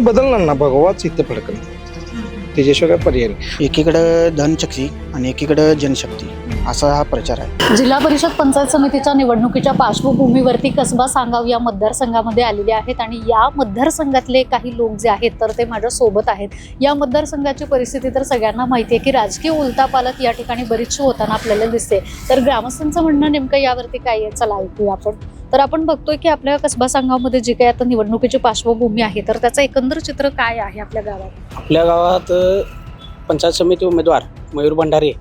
बदलणार ना? भगवाच इथं फडकणार त्याच्याशिवाय काय पर्याय नाही एकीकडं धनशक्ती आणि एकीकडं जनशक्ती असा हा प्रचार आहे. जिल्हा परिषद पंचायत समितीच्या निवडणुकीच्या पार्श्वभूमीवरती कसबा सांगाव या मतदारसंघामध्ये आलेले आहेत आणि या मतदारसंघातले काही लोक जे आहेत तर ते माझ्या सोबत आहेत. या मतदारसंघाची परिस्थिती तर सगळ्यांना माहिती आहे की राजकीय उलथापालथ या ठिकाणी बरीचशी होताना आपल्याला दिसते. तर ग्रामस्थांचं म्हणणं नेमकं यावरती काय आहे? चला ऐकूया आपण. तर आपण बघतोय की आपल्या कसबा सांगावमध्ये जी काही आता निवडणुकीची पार्श्वभूमी आहे तर त्याचं एकंदर चित्र काय आहे आपल्या गावात? आपल्या गावात पंचायत समिती उमेदवार मयूर भंडारे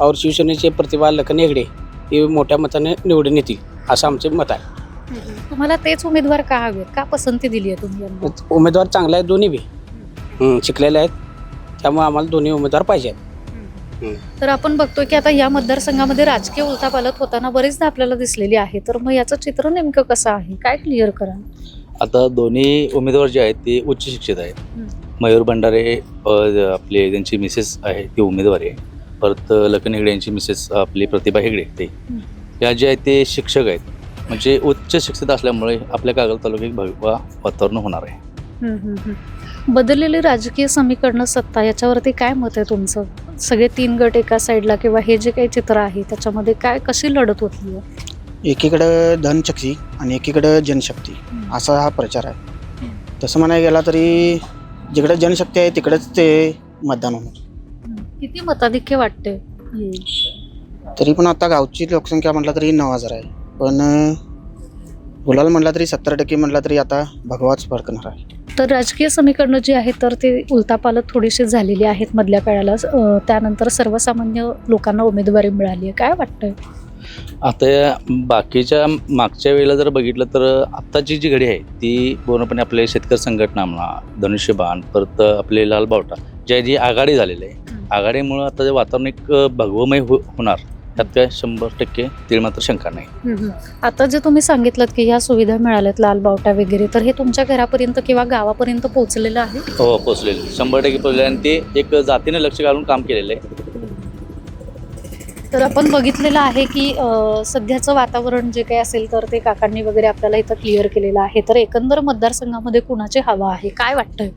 और शिवसेनेचे प्रतिभा लखन हेगडे हे मोठ्या मताने निवडून येतील असं आमचे मत आहे. तुम्हाला तेच उमेदवार का हवेत? का पसंती दिली आहे तुम्ही यांना? उमेदवार चांगले आहेत दोन्ही बी. हं, शिकलेले आहेत. त्यामुळे आम्हाला दोन्ही उमेदवार पाहिजे आहेत तर आपण बघतोय की आता या मतदारसंघामध्ये राजकीय उलथापालथ होताना बरेचदा आपल्याला दिसलेली आहे. तर मग याचं चित्र नेमकं कसं आहे? काय क्लिअर करा. आता दोन्ही उमेदवार जे आहेत ते उच्च शिक्षित आहेत. मयूर भंडारे आपले त्यांची मिसेस आहे ती उमेदवार आहे. परत लखन हेगडे यांची मिसेस आपली प्रतिभा हेगडे ते. हं. या जे आहेत ते शिक्षक आहेत. म्हणजे उच्च शिक्षित असल्यामुळे आपल्या कागल तालुक्यात भगवा वातावरण होणार आहे. बदललेली राजकीय समीकरणं सत्ता याच्यावरती काय मत आहे तुमचं? सगळे तीन गट एका साईडला किंवा हे जे काही चित्र आहे त्याच्यामध्ये काय कशी लढत होती? एकीकडं धनशक्ती आणि एकीकडं जनशक्ती. असा हा प्रचार आहे. तसं म्हणायला गेला तरी जिकडे जनशक्ती आहे तिकडेच ते मतदान होणार. किती मताधिक्य वाटते? तरी पण आता गावची लोकसंख्या म्हटलं तरी नऊ हजार आहे. पण अं, गुलाल म्हटलं तरी सत्तर टक्के म्हटलं तरी आता भगवाच फडकणार आहे. तर राजकीय समीकरणं जी आहेत तर ते उलतापालत थोडीशी झालेली आहेत मधल्या काळाला. अं, त्यानंतर सर्वसामान्य लोकांना उमेदवारी मिळाली आहे. काय वाटतंय? आता या बाकीच्या मागच्या वेळेला जर बघितलं तर आत्ताची जी घडी आहे ती पूर्णपणे आपले शेतकरी संघटना म्हणा धनुष्यबाण परत आपले लाल बावटा ज्या जी आघाडी झालेली आहे आघाडीमुळं आता जे वातावरण एक भगवमय हो होणार त्यात काय शंभर टक्के तील मात्र शंका नाही. आता जे तुम्ही सांगितलं की ह्या सुविधा मिळाल्यात लाल बावटा वगैरे तर हे तुमच्या घरापर्यंत किंवा गावापर्यंत पोहोचलेलं आहे? हो पोचलेले शंभर टक्के पोचलेले आणि ते एक जातीने लक्ष घालून काम केलेलं आहे. तर आपण बघितलेलं आहे की सध्याचं वातावरण जे काही असेल तर ते काकांनी वगैरे आपल्याला इथं क्लिअर केलेलं आहे. तर एकंदर मतदारसंघामध्ये कुणाची हवा आहे? काय वाटतंय?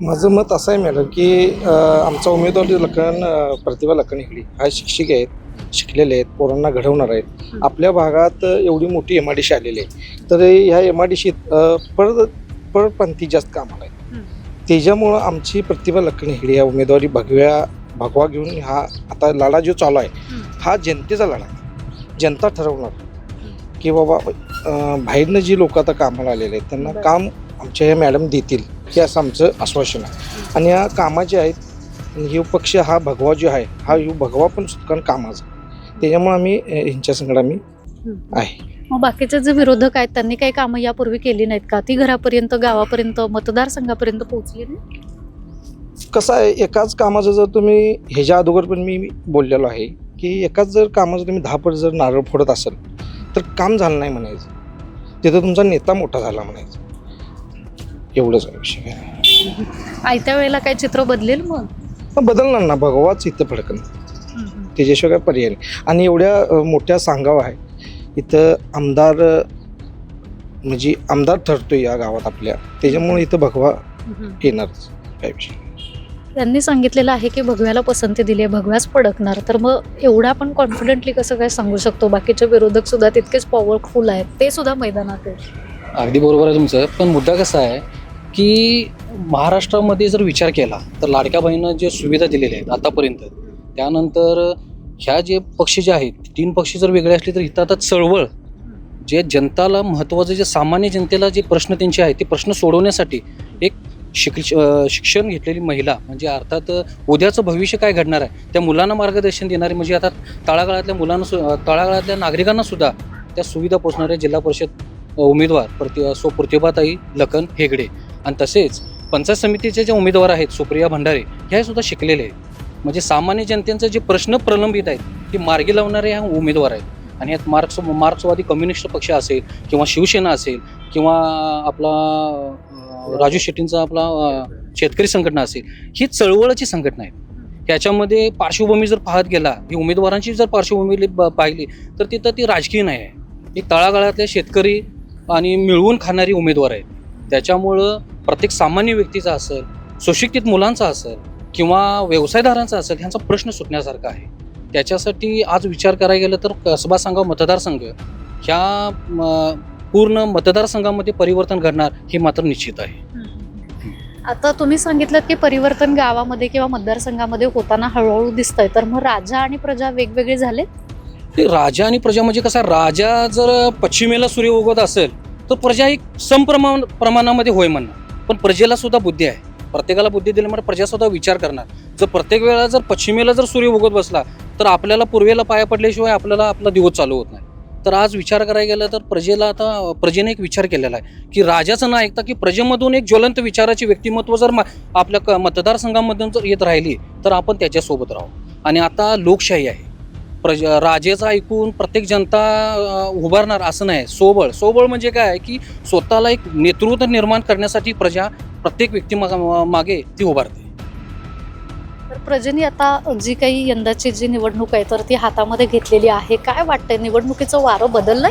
माझं मत असं आहे मॅडम की आमचा उमेदवार लखन प्रतिभा लखन हेगडी हा शिक्षक आहेत शिकलेले आहेत पोरांना घडवणार आहेत. आपल्या भागात एवढी मोठी एम आय डी सी आलेली आहे. तर ह्या एम आय डी सीत पर परपंथी जास्त कामाला हं. आहे त्याच्यामुळं आमची प्रतिभा लखन हेगडी या उमेदवारी भगव्या भगवा घेऊन हा आता लढा जो चालू आहे हं. हा जनतेचा लढा आहे. जनता ठरवणार. की बाबा बाहेरनं जी लोक आता कामाला आलेले आहेत त्यांना. काम आमच्या ह्या मॅडम देतील हे असं आमचं आश्वासन आहे. आणि या कामाचे आहेत हे पक्ष हा भगवा जो आहे हा ह्यो भगवा पण सुटकान कामाचा त्याच्यामुळे आम्ही ह्यांच्या संगड आम्ही आहे. मग बाकीचे जे विरोधक आहेत त्यांनी काही कामं यापूर्वी केली नाहीत का? ती घरापर्यंत गावापर्यंत मतदारसंघापर्यंत पोहोचली नाही कसं आहे एकाच कामाचं जर तुम्ही ह्याच्या अगोदर पण मी बोललेलो आहे की एकाच जर कामाचं तुम्ही दहा पट जर नारळ फोडत असाल तर काम झालं नाही म्हणायचं. तिथं तुमचा नेता मोठा झाला म्हणायचं. एवढंच आहे विषय. आयत्या वेळेला काय चित्र बदलेल मग? बदलणार ना भगवाच इथं फडकणार. त्याच्याशिवाय काय पर्याय नाही. आणि एवढ्या मोठ्या सांगाव आहे इथं आमदार म्हणजे आमदार ठरतोय या गावात आपल्या. त्याच्यामुळे इथं भगवा येणारच. काय विषय त्यांनी सांगितलेलं आहे की भगव्याला पसंती दिली आहे भगव्याच पडकणार तर मग एवढं आपण कॉन्फिडेंटली कसं काय सांगू शकतो? बाकीचे विरोधक सुद्धा तितकेच पॉवरफुल आहेत. ते सुद्धा मैदानात आहेत. अगदी बरोबर आहे तुमचं. पण मुद्दा कसा आहे की महाराष्ट्रामध्ये जर विचार केला तर लाडक्या बहिणीनं जे सुविधा दिलेल्या आहेत आतापर्यंत त्यानंतर ह्या जे पक्ष जे आहेत तीन पक्ष जर वेगळे असले तर इथं आता चळवळ जे जनताला महत्त्वाचं जे सामान्य जनतेला जे प्रश्न त्यांचे आहेत ते प्रश्न सोडवण्यासाठी एक शिक शिक्षण घेतलेली महिला म्हणजे अर्थात उद्याचं भविष्य काय घडणार आहे? त्या मुलांना मार्गदर्शन देणारे म्हणजे आता तळागाळातल्या मुलांना सु तळागाळातल्या नागरिकांना सुद्धा त्या सुविधा पोचणाऱ्या जिल्हा परिषद उमेदवार प्रति सो प्रतिभाताई लखन हेगडे. आणि तसेच पंचायत समितीचे जे उमेदवार आहेत सुप्रिया भंडारे ह्या सुद्धा शिकलेले आहेत. म्हणजे सामान्य जनतेचे जे प्रश्न प्रलंबित आहेत ते मार्गी लावणारे ह्या उमेदवार आहेत. आणि यात मार्क्स मार्क्सवादी कम्युनिस्ट पक्ष असेल किंवा शिवसेना असेल किंवा आपला राजू शेट्टींचा आपला शेतकरी संघटना असेल ही चळवळाची संघटना आहे. त्याच्यामध्ये पार्श्वभूमी जर पाहत गेला ही उमेदवारांची जर पार्श्वभूमी ब- पाहिली तर तिथं ती राजकीय नाही आहे. ही तळागाळातले शेतकरी आणि मिळवून खाणारी उमेदवार आहेत. त्याच्यामुळं प्रत्येक सामान्य व्यक्तीचा असेल सुशिक्षित मुलांचा असेल किंवा व्यवसायदारांचा असेल ह्यांचा प्रश्न सुटण्यासारखा आहे. त्याच्यासाठी आज विचार करायला गेलं तर कसबा संघ मतदारसंघ ह्या पूर्ण मतदारसंघामध्ये परिवर्तन घडणार हे मात्र निश्चित आहे. आता तुम्ही सांगितलं की परिवर्तन गावामध्ये किंवा मतदारसंघामध्ये होताना हळूहळू दिसतंय. तर मग राजा आणि प्रजा वेगवेगळे झाले? ते राजा आणि प्रजा म्हणजे कसा राजा जर पश्चिमेला सूर्य उगवत असेल तर प्रजा एक समप्रमाण प्रमाणामध्ये होय म्हणणार. पण प्रजेला सुद्धा बुद्धी आहे. प्रत्येकाला बुद्धी दिल्यामुळे प्रजा सुद्धा विचार करणार. जर प्रत्येक वेळा जर पश्चिमेला जर सूर्य उगवत बसला तर आपल्याला पूर्वेला पाया पडल्याशिवाय आपल्याला आपला दिवस चालू होत नाही. तर आज विचार करायला गेलं तर प्रजेला आता प्रजेने एक विचार केलेला आहे की राजाचं न ऐकता की प्रजेमधून एक ज्वलंत विचाराची व्यक्तिमत्व जर मा- आपल्या क- मतदारसंघामधून जर येत राहिली तर आपण त्याच्यासोबत राहू. आणि आता लोकशाही आहे. प्रज राजेचं ऐकून प्रत्येक जनता उभारणार असं नाही. सोबळ. सोबळ म्हणजे काय की स्वतःला एक नेतृत्व निर्माण करण्यासाठी प्रजा प्रत्येक व्यक्ती मा- मागे ती उभारते. तर प्रजेनी आता जी काही यंदाची जी निवडणूक आहे तर ती हातामध्ये घेतलेली आहे. काय वाटतंय? निवडणुकीचं वारं बदललंय?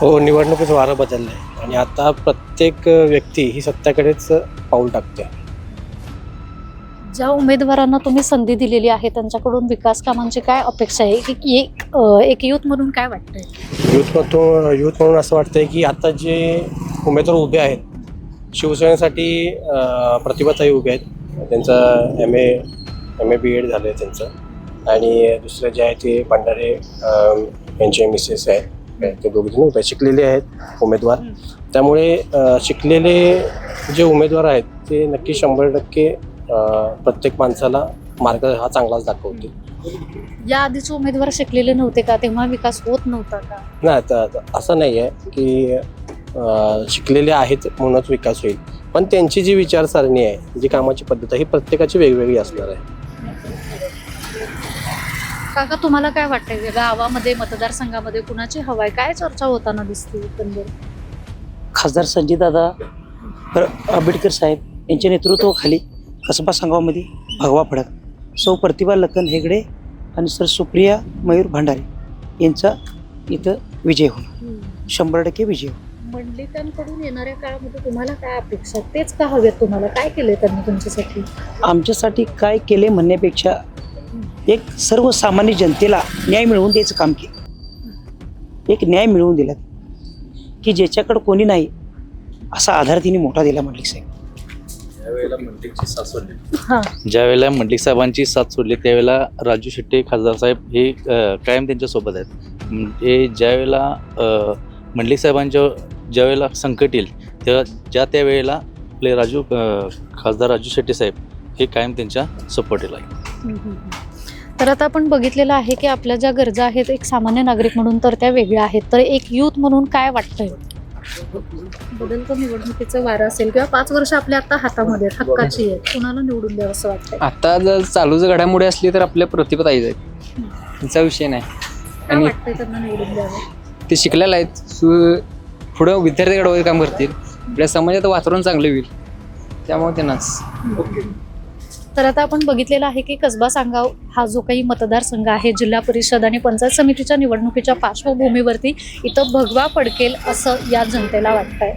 हो निवडणुकीचं वारं बदललं आहे आणि आता प्रत्येक व्यक्ती ही सत्याकडेच पाऊल टाकते. ज्या उमेदवारांना तुम्ही संधी दिलेली आहे त्यांच्याकडून विकास कामांची काय अपेक्षा आहे? की एक एक युथ म्हणून काय वाटतंय? यूथमधून यूथ म्हणून असं वाटतंय की आता जे उमेदवार उभे आहेत शिवसेनेसाठी प्रतिभाताई उभे आहेत. त्यांचं M A M A B Ed झालं आहे त्यांचं. आणि दुसरं जे आहे ते भंडारे यांचे मिसेस आहेत. ते दोघे जण उभे आहेत. शिकलेले आहेत उमेदवार. त्यामुळे शिकलेले जे उमेदवार आहेत ते नक्की शंभर टक्के प्रत्येक माणसाला मार्ग हा चांगलाच दाखवतील. या आधीचे उमेदवार शिकलेले नव्हते का? तेव्हा विकास होत नव्हता का? नाही असं नाही आहे की शिकलेले आहेत म्हणूनच विकास होईल. पण त्यांची जी विचारसरणी आहे जी कामाची पद्धत आहे ही प्रत्येकाची वेगवेगळी असणार आहे. काका तुम्हाला काय वाटतंय? गावामध्ये मतदारसंघामध्ये कुणाची हवाय? काय चर्चा होताना दिसते एकंदरीत खासदार संजयदादा आंबेडकर साहेब यांच्या नेतृत्वाखाली कसबा संघामध्ये भगवा फडक सौ प्रतिभा लखन हेगडे आणि सर सुप्रिया मयूर भांडारे यांचा इथं विजय होणार. शंभर टक्के विजय होणार. मंडलिकांकडून येणाऱ्या काळामध्ये तुम्हाला काय अपेक्षा? तेच का हवेत तुम्हाला? काय केलंय त्यांनी तुमच्यासाठी? आमच्यासाठी काय केले म्हणण्यापेक्षा एक सर्वसामान्य जनतेला न्याय मिळवून द्यायचं काम केलं. एक न्याय मिळवून दिला. की ज्याच्याकडं कोणी नाही असा आधार तिने मोठा दिला म्हटली साहेब. हा. ज्यावेळेला मंडलिक साहेबांची साथ सोडली त्यावेळेला राजू शेट्टे खासदार साहेब हे कायम त्यांच्यासोबत आहेत. म्हणजे ज्यावेळेला अ, मंडलिक साहेबांच्या ज्यावेळेला संकट येईल तेव्हा ज्या त्यावेळेला आपले राजू खासदार राजू शेट्टे साहेब हे कायम त्यांच्या सपोर्टीला आहे तर आता आपण बघितलेलं आहे की आपल्या ज्या गरजा आहेत एक सामान्य नागरिक म्हणून तर त्या वेगळ्या आहेत. तर एक युथ म्हणून काय वाटतंय? बदलतं निवडणुकीचं वारं असेल किंवा पाच वर्ष आपल्या आता हातामध्ये हक्काची आहेत कुणाला निवडून द्यावं असं वाटतंय? आता जर चालू जर घडामोडी असली तर आपल्या प्रतिभाताईच आहेत. त्यांचा विषय नाही. आणि वाटतंय त्यांना निवडून द्यावं? ते शिकलेले आहेत. सु पुढं विद्यार्थी घडवायचं काम करतील. आपल्या समाजात वातावरण चांगलं होईल. त्यामुळे त्यांनाच. तर आता आपण बघितलेलं आहे की कसबा सांगाव हा जो काही मतदारसंघ आहे जिल्हा परिषद आणि पंचायत समितीच्या निवडणुकीच्या पार्श्वभूमीवरती इथं भगवा पडकेल असं या जनतेला वाटतंय.